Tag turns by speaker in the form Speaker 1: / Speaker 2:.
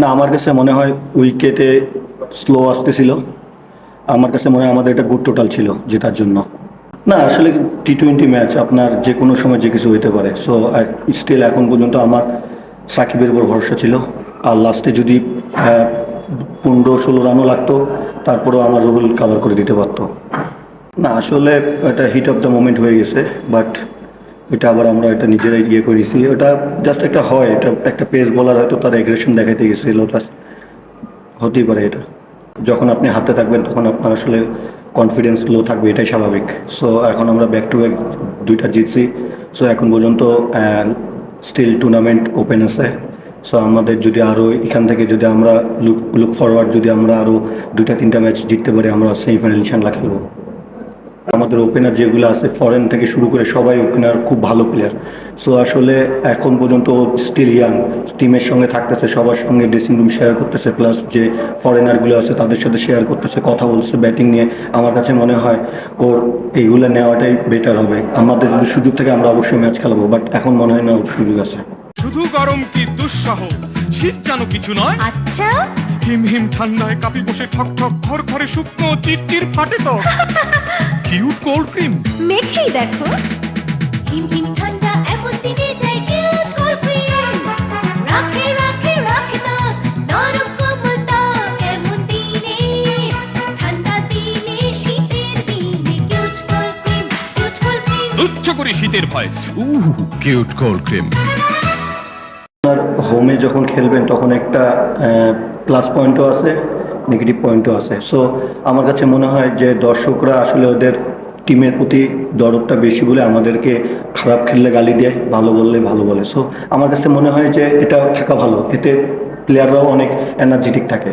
Speaker 1: না, আমার কাছে মনে হয় উইকেটে স্লো আসতেছিল। আমার কাছে মনে হয় আমাদের একটা গুড টোটাল ছিল জেতার জন্য। না, আসলে টি টোয়েন্টি ম্যাচ আপনার যে কোনো সময় যে কিছু হইতে পারে। সো স্টিল এখন পর্যন্ত আমার সাকিবের উপর ভরসা ছিল। আর লাস্টে যদি পনেরো ষোলো রানও লাগতো, তারপরেও আমার রুল কাভার করে দিতে পারতো। না, আসলে এটা হিট অফ দ্য মোমেন্ট হয়ে গেছে বাট এটা আবার আমরা এটা নিজেরাই ইয়ে করেছি। ওটা জাস্ট একটা হয়, এটা একটা পেস বলার হয়তো তার এগ্রেশন দেখাতে গেছিল জাস্ট হতেই পারে এটা। যখন আপনি হাতে থাকবেন, তখন আপনার আসলে কনফিডেন্স লো থাকবে, এটাই স্বাভাবিক। সো এখন আমরা ব্যাক টু ব্যাক দুইটা জিতছি। সো এখন পর্যন্ত স্টিল টুর্নামেন্ট ওপেন আছে। সো আমাদের যদি আরও এখান থেকে যদি আমরা লুক লুক ফরওয়ার্ড যদি আমরা আরও দুইটা, তিনটা ম্যাচ জিততে পারি, আমরা সেমিফাইনাল ইনশাল্লাহ খেলব। আমাদের ওপেনার যেগুলো আছে ফরেন থেকে শুরু করে সবাই ওপেনার খুব ভালো প্লেয়ার সো আসলে এখন পর্যন্ত স্টিল ইয়াং টিমের সঙ্গে থাকতেছে সবার সঙ্গে ড্রেসিং রুম শেয়ার করতেছে প্লাস যে ফরেনারগুলো আছে তাদের সাথে শেয়ার করতেছে কথা বলছে ব্যাটিং নিয়ে। আমার কাছে মনে হয় ওর এইগুলো নেওয়াটাই বেটার হবে। আমাদের যদি সুযোগ থাকে আমরা অবশ্যই ম্যাচ খেলাবো বাট এখন মনে হয় না ওর সুযোগ আছে।
Speaker 2: শুধু গরম কি দুঃসহ? শীত যেন কিছু নয়।
Speaker 3: আচ্ছা।
Speaker 2: হিম হিম ঠান্ডায় কাপি বসে ঠক ঠক ঘর ঘরে শুকনো চিরচির ফাটে তো। কিউট কোল্ড ক্রিম
Speaker 3: মেখেই দেখো।
Speaker 4: হিম হিম ঠান্ডা এমন দিনে চাই কিউট কোল্ড ক্রিম রাখে রাখে রাখে ত্বক নরম কোমল ত্বক এমন দিনে। ঠান্ডা দিনে শীতের দিনে cute cold cream cute cold cream
Speaker 2: তুচ্ছ করে শীতের ভয়। উহ কিউট কোল্ড ক্রিম
Speaker 1: হোমে যখন খেলবেন তখন একটা প্লাস পয়েন্টও আছে। নেগেটিভ পয়েন্টও আছে। সো আমার কাছে মনে হয় যে দর্শকরা আসলে ওদের টিমের প্রতি দরদটা বেশি বলে আমাদেরকে খারাপ খেললে গালি দেয়, ভালো বললে ভালো বলে। সো আমার কাছে মনে হয় যে এটা থাকা ভালো। এতে প্লেয়াররাও অনেক এনার্জেটিক থাকে।